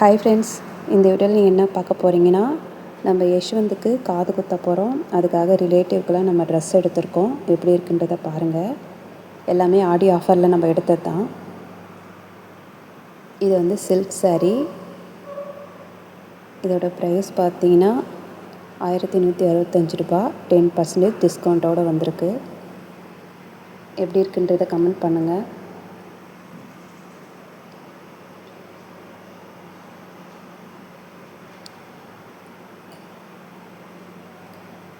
Hi friends இந்த வீடியோவில் நீங்கள் என்ன பார்க்க போகிறீங்கன்னா நம்ம யஷ்வந்துக்கு காது குத்த போகிறோம் அதுக்காக ரிலேட்டிவ்க்கெலாம் நம்ம ட்ரெஸ் எடுத்திருக்கோம். எப்படி இருக்குன்றதை பாருங்கள் எல்லாமே ஆடி ஆஃபரில் நம்ம எடுத்தது தான். இது வந்து சில்க் சாரீ இதோட ப்ரைஸ் பார்த்தீங்கன்னா ஆயிரத்தி நூற்றி அறுபத்தஞ்சு ரூபா டென் பர்சன்டேஜ் டிஸ்கவுண்ட்டோடு வந்திருக்கு. எப்படி இருக்குன்றதை கமெண்ட் பண்ணுங்கள்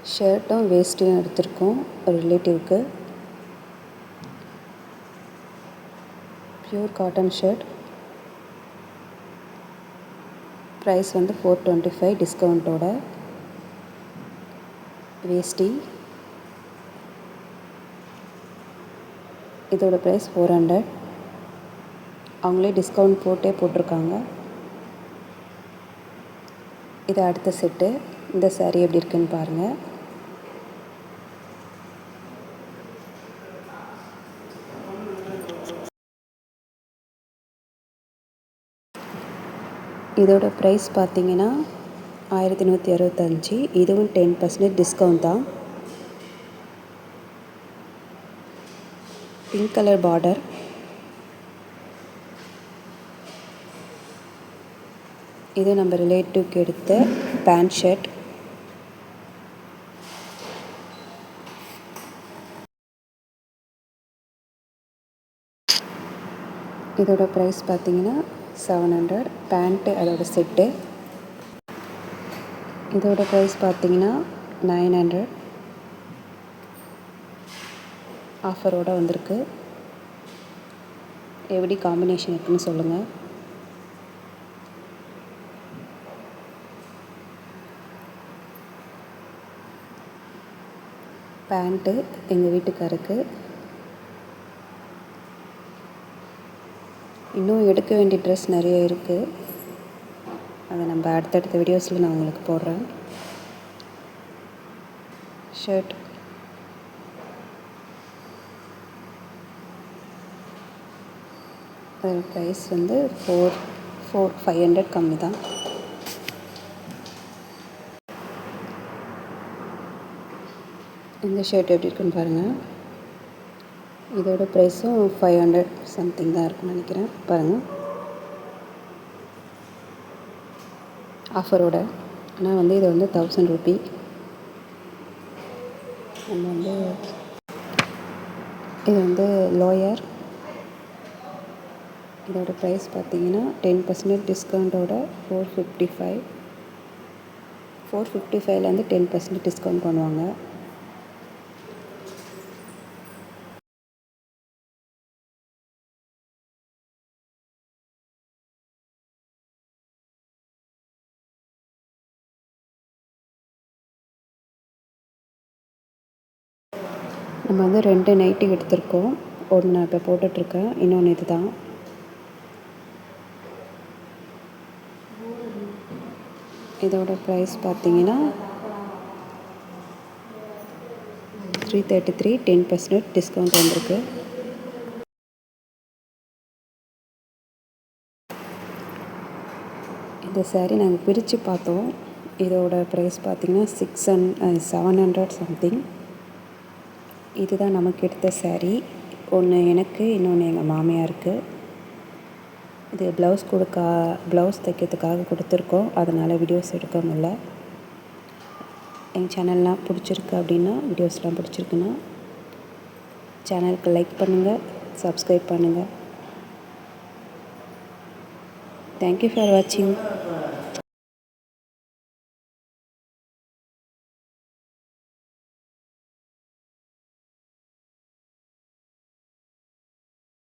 ஷர்ட்டும் வேஸ்ட்டையும் எடுத்திருக்கோம். ஒரு ரிலேட்டிவ்க்கு. ப்யூர் காட்டன் ஷர்ட் ப்ரைஸ் வந்து ஃபோர் டுவெண்ட்டி ஃபைவ் டிஸ்கவுண்ட்டோட வேஷ்டி. இதோட ப்ரைஸ் ஃபோர் ஹண்ட்ரட் அவங்களே டிஸ்கவுண்ட் போட்டே போட்டிருக்காங்க. இது அடுத்த செட்டு இந்த சாரீ எப்படி இருக்குன்னு பாருங்கள் இதோட ப்ரைஸ் பார்த்தீங்கன்னா ஆயிரத்தி நூற்றி அறுபத்தஞ்சி இதுவும் டென் பர்சன்டேஜ் டிஸ்கவுண்ட் தான். பிங்க் கலர் பார்டர் இது நம்ம ரிலேட்டிவ்க்கு எடுத்த பேண்ட் ஷர்ட் இதோட ப்ரைஸ் பார்த்தீங்கன்னா செவன் ஹண்ட்ரட் பேண்ட்டு அதோட செட்டு இதோட ப்ரைஸ் பார்த்தீங்கன்னா நைன் ஹண்ட்ரட் ஆஃபரோடு வந்திருக்கு. எப்படி காம்பினேஷன் இருக்குன்னு சொல்லுங்கள் பேண்ட்டு எங்கள் வீட்டுக்காருக்கு. இன்னும் எடுக்க வேண்டிய ட்ரெஸ் நிறைய இருக்குது அதை நம்ம அடுத்தடுத்த வீடியோஸில் நான் உங்களுக்கு போடுறேன். ஷர்ட் அதோட ப்ரைஸ் வந்து ஃபோர் ஃபோர் ஃபைவ் ஹண்ட்ரட் கம்மி தான். இந்த ஷர்ட் எப்படி இருக்குன்னு பாருங்கள் இதோட ப்ரைஸும் ஃபைவ் ஹண்ட்ரட் சம்திங் தான் இருக்கும்னு நினைக்கிறேன். பாருங்கள் ஆஃபரோட ஆனால் வந்து இது வந்து தௌசண்ட் ருபி நம்ம வந்து இது வந்து லோயர் இதோட ப்ரைஸ் பார்த்தீங்கன்னா ten percentage டிஸ்கவுண்ட்டோட four fifty five four fifty ஃபைவ்லேருந்து டென் பர்சன்டேஜ் டிஸ்கவுண்ட் பண்ணுவாங்க. நம்ம வந்து ரெண்டு நைட்டி எடுத்திருக்கோம். ஒன்று நான் இப்போ போட்டுட்ருக்கேன். இன்னொன்று இது தான் இதோட ப்ரைஸ் பார்த்தீங்கன்னா three thirty three ten percentage discount வந்திருக்கு. இந்த சாரீ நாங்கள் பிரித்து பார்த்தோம். இதோட ப்ரைஸ் பார்த்தீங்கன்னா six hund seven hundred something இதுதான் நமக்கு எடுத்த சேரீ ஒன்று எனக்கு இன்னொன்று எங்கள் மாமியாருக்கு. இது ப்ளவுஸ் கொடுக்கா ப்ளவுஸ் தைக்கிறதுக்காக கொடுத்துருக்கோம். அதனால் வீடியோஸ் எடுக்க முடில எங்கள் சேனல்லாம் பிடிச்சிருக்கு அப்படின்னா வீடியோஸ்லாம் பிடிச்சிருக்குன்னா சேனலுக்கு லைக் பண்ணுங்கள் சப்ஸ்கிரைப் பண்ணுங்கள் தேங்க்யூ ஃபார் வாட்சிங்